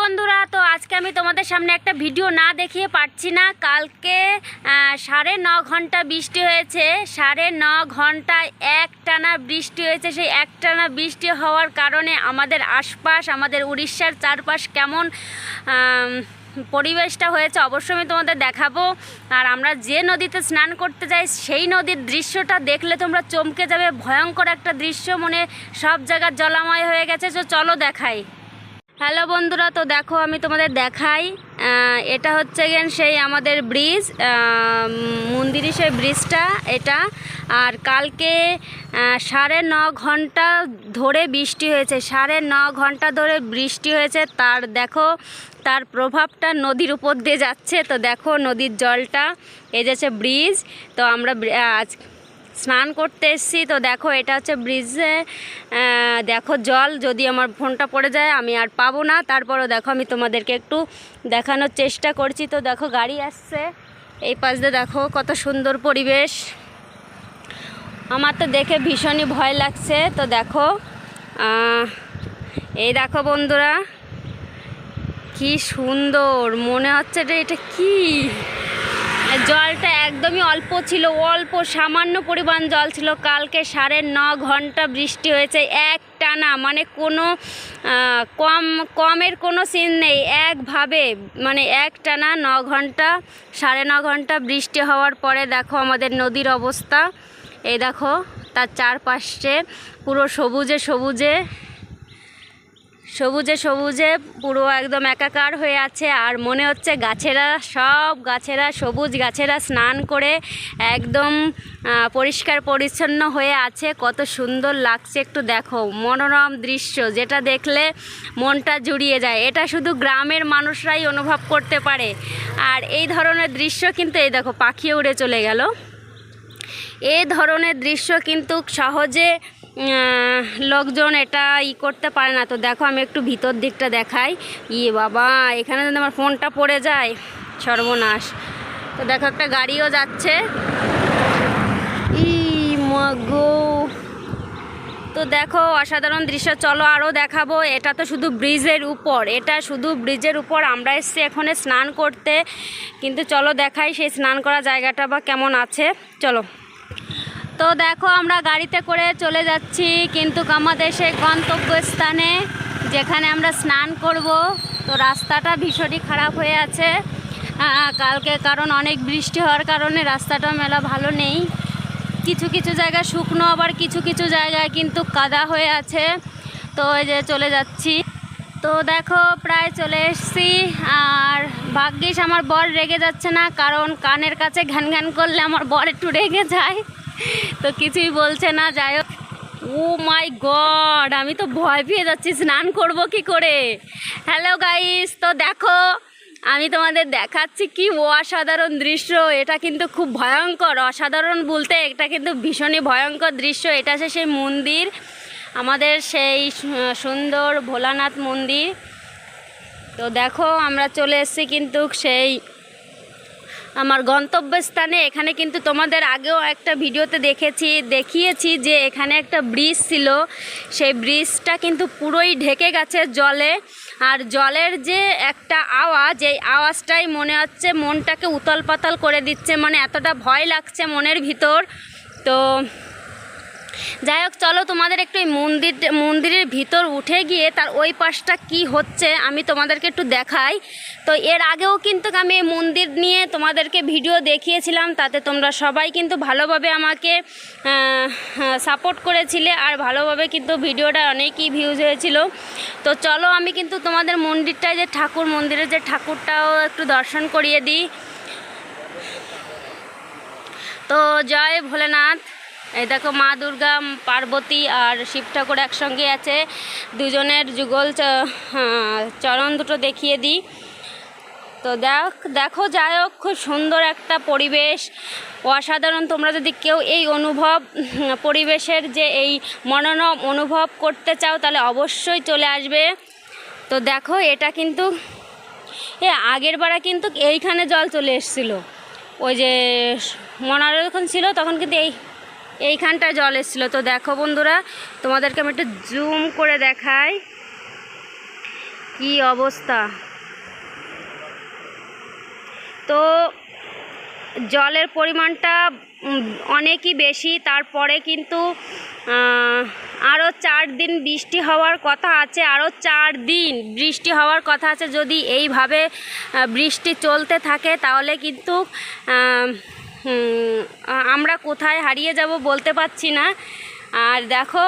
বন্ধুরা, তো আজকে আমি তোমাদের সামনে একটা ভিডিও না দেখিয়ে পারছি না। কালকে সাড়ে ন ঘণ্টা বৃষ্টি হয়েছে। সাড়ে ন ঘন্টায় এক টানা বৃষ্টি হয়েছে। সেই এক টানা বৃষ্টি হওয়ার কারণে আমাদের আশপাশ, আমাদের উড়িষ্যার চারপাশ কেমন পরিবেশটা হয়েছে অবশ্যই আমি তোমাদের দেখাবো। আর আমরা যে নদীতে স্নান করতে যাই, সেই নদীর দৃশ্যটা দেখলে তোমরা চমকে যাবে। ভয়ঙ্কর একটা দৃশ্য, মনে সব জায়গা জলাময় হয়ে গেছে। তো চলো দেখাই। হ্যালো বন্ধুরা, তো দেখো আমি তোমাদের দেখাই। এটা হচ্ছে গেন সেই আমাদের ব্রিজ মন্দিরি সেই ব্রিজটা এটা। আর কালকে সাড়ে ন ঘণ্টা ধরে বৃষ্টি হয়েছে, সাড়ে ন ঘণ্টা ধরে বৃষ্টি হয়েছে। তার দেখো, তার প্রভাবটা নদীর উপর দিয়ে যাচ্ছে। তো দেখো নদীর জলটা, এই যে হচ্ছে ব্রিজ তো আমরা আজ স্নান করতে এসেছি। তো দেখো, এটা হচ্ছে ব্রিজে দেখো জল, যদি আমার ফোনটা পড়ে যায় আমি আর পাবো না। তারপরও দেখো, আমি তোমাদেরকে একটু দেখানোর চেষ্টা করছি। তো দেখো, গাড়ি আসছে। এই পাশ দিয়ে দেখো, কত সুন্দর পরিবেশ। আমার তো দেখে ভীষণই ভয় লাগছে। তো দেখো এই দেখো বন্ধুরা, কি সুন্দর। মনে হচ্ছে এটা কি? জলটা একদমই অল্প ছিল, অল্প সামান্য পরিমাণ জল ছিল। কালকে সাড়ে ন ঘণ্টা বৃষ্টি হয়েছে, এক টানা মানে কোনো কম, কমের কোনো সিন নেই। একভাবে মানে এক টানা ন ঘণ্টা, সাড়ে ন ঘণ্টা বৃষ্টি হওয়ার পরে দেখো আমাদের নদীর অবস্থা। এই দেখো, তার চারপাশে পুরো সবুজে সবুজে সবুজে সবুজে পুরো একদম একাকার হয়ে আছে আর মনে হচ্ছে গাছেরা সব গাছেরা সবুজ গাছেরা স্নান করে একদম পরিষ্কার পরিচ্ছন্ন হয়ে আছে। কত সুন্দর লাগছে একটু দেখো। মনোরম দৃশ্য, যেটা দেখলে মনটা জুড়িয়ে যায়। এটা শুধু গ্রামের মানুষরাই অনুভব করতে পারে। আর এই ধরনের দৃশ্য কিন্তু, এই দেখো, পাখি উড়ে চলে গেল। এই ধরনের দৃশ্য কিন্তু সহজে লোকজন এটা ই করতে পারে না। তো দেখো, আমি একটু ভিতর দিকটা দেখাই। ইয়ে বাবা, এখানে যদি আমার ফোনটা পড়ে যায়, সর্বনাশ। তো দেখো, একটা গাড়িও যাচ্ছে। ই মাগো। তো দেখো, অসাধারণ দৃশ্য। চলো আরও দেখাবো। এটা তো শুধু ব্রিজের উপর। এটা শুধু ব্রিজের উপর। আমরা এসছি এখানে স্নান করতে। কিন্তু চলো দেখাই সেই স্নান করা জায়গাটা বা কেমন আছে। চলো। তো দেখো আমরা গাড়িতে করে চলে যাচ্ছি, কিন্তু আমাদের সেই গন্তব্যস্থানে যেখানে আমরা স্নান করব, তো রাস্তাটা ভীষণই খারাপ হয়ে আছে। কালকে কারণ অনেক বৃষ্টি হওয়ার কারণে রাস্তাটা মেলা ভালো নেই। কিছু কিছু জায়গায় শুকনো, আবার কিছু কিছু জায়গায় কিন্তু কাদা হয়ে আছে। তো এই যে চলে যাচ্ছি। তো দেখো প্রায় চলে এসেছি, আর ভাগ্যিস আমার বর রেগে যাচ্ছে না, কারণ কানের কাছে ঘ্যান ঘ্যান করলে আমার বর একটু রেগে যায়। তো কিছুই বলছে না, যাই হোক। ও মাই গড, আমি তো ভয় পেয়ে যাচ্ছি, স্নান করব কি করে? হ্যালো গাইস তো দেখো, আমি তোমাদের দেখাচ্ছি কি অসাধারণ দৃশ্য, এটা কিন্তু খুব ভয়ঙ্কর। অসাধারণ বলতে এটা কিন্তু ভীষণই ভয়ঙ্কর দৃশ্য, এটা হচ্ছে সেই মন্দির, আমাদের সেই সুন্দর ভোলানাথ মন্দির। তো দেখো, আমরা চলে এসেছি কিন্তু সেই আমার গন্তব্যস্থানে। এখানে কিন্তু তোমাদের আগেও একটা ভিডিওতে দেখেছি, দেখিয়েছি যে এখানে একটা ব্রিজ ছিল। সেই ব্রিজটা কিন্তু পুরোই ঢেকে গেছে জলে। আর জলের যে একটা আওয়াজ, এই আওয়াজটাই মনে হচ্ছে মনটাকে উতল পাতাল করে দিচ্ছে। মানে এতটা ভয় লাগছে মনের ভিতর। তো যাই হোক, চলো তোমাদের একটু এই মন্দির মন্দিরের ভিতর উঠে গিয়ে তার ওই পাশটা কি হচ্ছে আমি তোমাদেরকে একটু দেখাই। তো এর আগেও কিন্তু আমি এই মন্দির নিয়ে তোমাদেরকে ভিডিও দেখিয়েছিলাম, তাতে তোমরা সবাই কিন্তু ভালোভাবে আমাকে সাপোর্ট করেছিলে আর ভালোভাবে কিন্তু ভিডিওটা অনেকই ভিউজ হয়েছিল। তো চলো আমি কিন্তু তোমাদের মন্দিরটায় যে ঠাকুর, মন্দিরের যে ঠাকুরটাও একটু দর্শন করিয়ে দিই। তো জয় ভোলেনাথ। এই দেখো মা দুর্গা পার্বতী আর শিব ঠাকুর একসঙ্গে আছে। দুজনের যুগল হ্যাঁ, চরণ দুটো দেখিয়ে দিই। তো দেখ দেখো যাই হোক খুব সুন্দর একটা পরিবেশ। অসাধারণ তোমরা যদি কেউ এই অনুভব পরিবেশের যে এই মনোরম অনুভব করতে চাও তাহলে অবশ্যই চলে আসবে। তো দেখো এটা কিন্তু এ আগের বারা কিন্তু এইখানে জল চলে এসেছিল। ওই যে মনারা যখন ছিল তখন কিন্তু এই এইখানটায় জল এসেছিল। তো দেখো বন্ধুরা, তোমাদেরকে আমি একটু জুম করে দেখাই। কি অবস্থা? তো জলের পরিমাণটা অনেকই বেশি, তারপরে কিন্তু আরও চার দিন বৃষ্টি হওয়ার কথা আছে আরও চার দিন বৃষ্টি হওয়ার কথা আছে। যদি এইভাবে বৃষ্টি চলতে থাকে, তাহলে কিন্তু আমরা কোথায় হারিয়ে যাব বলতে পারছি না। আর দেখো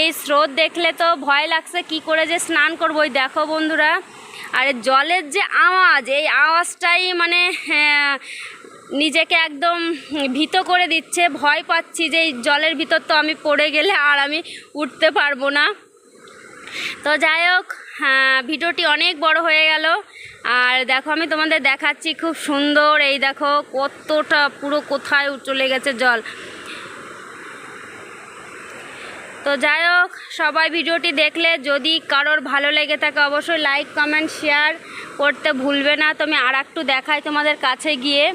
এই স্রোত দেখলে তো ভয় লাগছে কি করে যে স্নান করব। ওই দেখো বন্ধুরা আর জলের যে আওয়াজ এই আওয়াজটাই মানে হ্যাঁ, নিজেকে একদম ভীত করে দিচ্ছে। ভয় পাচ্ছি যে এই জলের ভিতর তো আমি পড়ে গেলে আর আমি উঠতে পারব না। তো যাই হোক হ্যাঁ, ভিডিওটি অনেক বড় হয়ে গেল। আর দেখো, আমি তোমাদের দেখাচ্ছি খুব সুন্দর এই দেখো, কতটা পুরো কোথায় চলে গেছে জল। তো যাই হোক, সবাই ভিডিওটি দেখলে যদি কারোর ভালো লেগে থাকে, অবশ্যই লাইক কমেন্ট শেয়ার করতে ভুলবে না। তো আমি আর একটু দেখাই তোমাদের কাছে গিয়ে।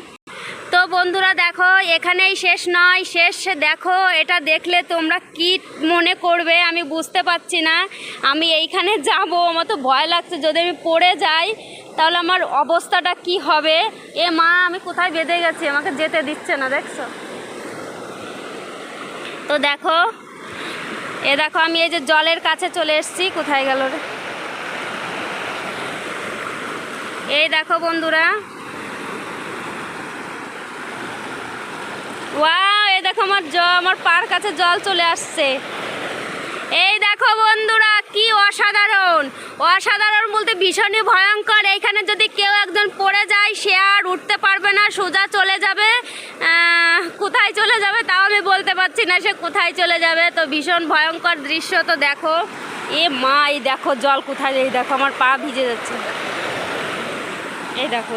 তো বন্ধুরা, দেখো, এখানেই শেষ নয়, শেষ দেখো, এটা দেখলে তোমরা কি মনে করবে আমি বুঝতে পারছি না। আমি এইখানে যাব, আমার তো ভয় লাগছে, যদি আমি পড়ে যাই তাহলে আমার অবস্থাটা কি হবে? এ মা, আমি কোথায় বেঁধে গেছি? আমাকে যেতে দিচ্ছে না, দেখছ? তো দেখো, এ দেখো, আমি এই যে জলের কাছে চলে এসেছি। কোথায় গেল রে? এই দেখো বন্ধুরা। ওয়া এ দেখো আমার জ, আমার পার কাছে জল চলে আসছে। এই দেখো বন্ধুরা, কি অসাধারণ। অসাধারণ বলতে ভীষণই ভয়ঙ্কর। এইখানে যদি কেউ একজন পড়ে যায়, সে আর উঠতে পারবে না, সোজা চলে যাবে। কোথায় চলে যাবে তাও আমি বলতে পারছি না, সে কোথায় চলে যাবে। তো ভীষণ ভয়ঙ্কর দৃশ্য তো দেখো। এ মা, এই দেখো জল কোথায় এই দেখো, আমার পা ভিজে যাচ্ছে। এই দেখো।